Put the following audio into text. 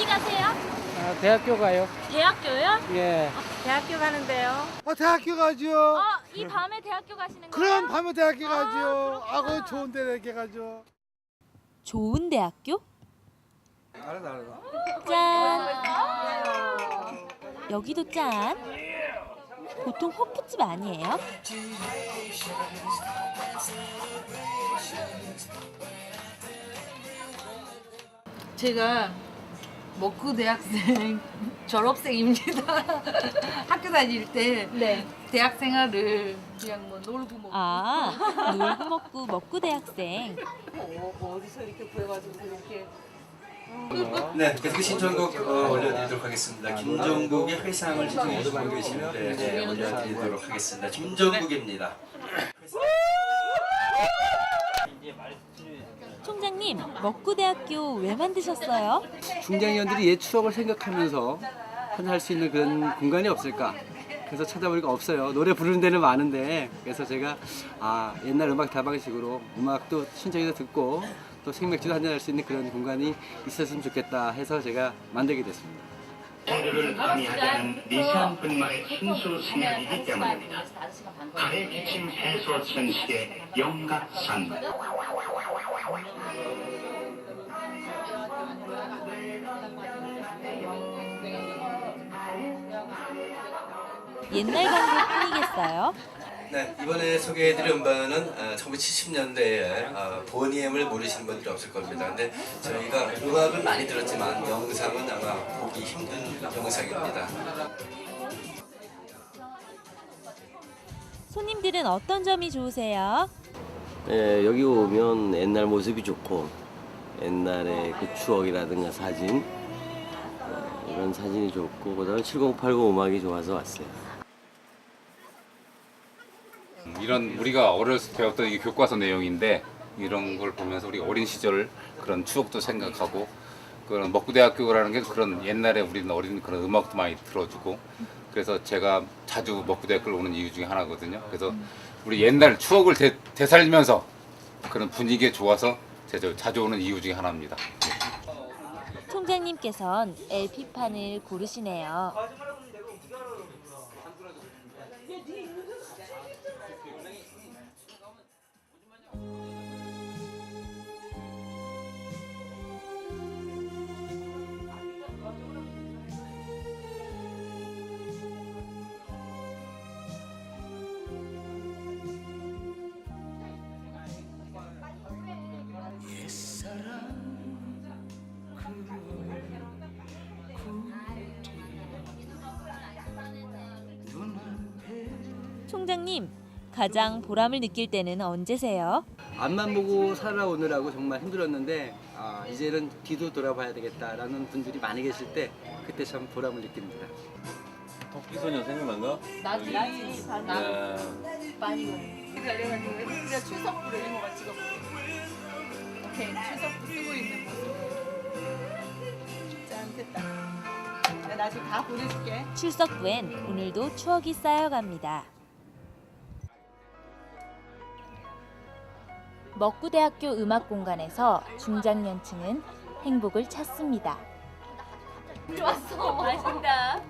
어디 가세요? 아, 대학교 가요. 대학교요? 예. 대학교 가는데요. 아 대학교 가죠. 어, 이 밤에 대학교 가시는 거예요? 그럼 밤에 대학교 아, 가죠. 아. 그 좋은 데 이렇게 가죠. 좋은 대학교? 알았어, 알았어. 짠! 여기도 짠! 보통 호프집 아니에요? 제가 먹고 대학생 졸업생입니다. 학교 다닐 때 네. 대학 생활을 그냥 뭐 놀고 먹고 아, 놀고 먹고 먹고 대학생. 뭐, 뭐 어디서 이렇게 구해가지고 이렇게 네, 계속 신청곡 어, 올려드리도록 하겠습니다. 김종국의 회상을 신청해주고 계시는데 네, 올려드리도록 하겠습니다. 김종국입니다. 총장님, 먹고 대학교 왜 만드셨어요? 중장년들이 옛 추억을 생각하면서 할수 있는 그런 공간이 없을까? 그래서 찾아보니까 없어요. 노래 부르는 데는 많은데 그래서 제가 아 옛날 음악 다방식으로 음악도 신청해서 듣고 또 생맥주도 한잔 할 수 있는 그런 공간이 있었으면 좋겠다 해서 제가 만들게 됐습니다. 자료를 방해하자는 미세한 분말의 순수 생략이기 때문입니다. 가래 기침 해소 천식의 영각산 옛날 광고뿐이겠어요? 네, 이번에 소개해드릴 음반은 아, 1970년대에 아, 보니엠을 모르시는 분들이 없을 겁니다. 근데 저희가 음악을 많이 들었지만 영상은 아마 보기 힘든 영상입니다. 손님들은 어떤 점이 좋으세요? 예, 여기 오면 옛날 모습이 좋고 옛날의 그 추억이라든가 사진 어, 이런 사진이 좋고 그다음에 7080 음악이 좋아서 왔어요. 이런 우리가 어렸을 때이 교과서 내용인데 이런 걸 보면서 우리 어린 시절 그런 추억도 생각하고 그런 먹구대학교라는 게 그런 옛날에 우리는 어린 그런 음악도 많이 들어주고 그래서 제가 자주 먹구대학교를 오는 이유 중에 하나거든요. 그래서 우리 옛날 추억을 되, 되살리면서 그런 분위기에 좋아서 제가 자주 오는 이유 중에 하나입니다. 총장님께선 LP판을 고르시네요. 총장님, 가장 보람을 느낄 때는 언제세요? 앞만 보고 살아오느라고 정말 힘들었는데 아, 이제는 뒤도 돌아봐야 되겠다라는 분들이 많이 계실 때 그때 참 보람을 느낍니다. 토끼소년 생각난가? 나지 나지 네. 많이 달려가지고 우리가 출석부를 이런 거 찍어보고 이렇게 출석부 쓰고 있는 모습 짠 됐다 내가 나중에 다 보내줄게 출석부엔 오늘도 추억이 쌓여갑니다. 먹구대학교 음악 공간에서 중장년층은 행복을 찾습니다. 좋았어. 맛있다.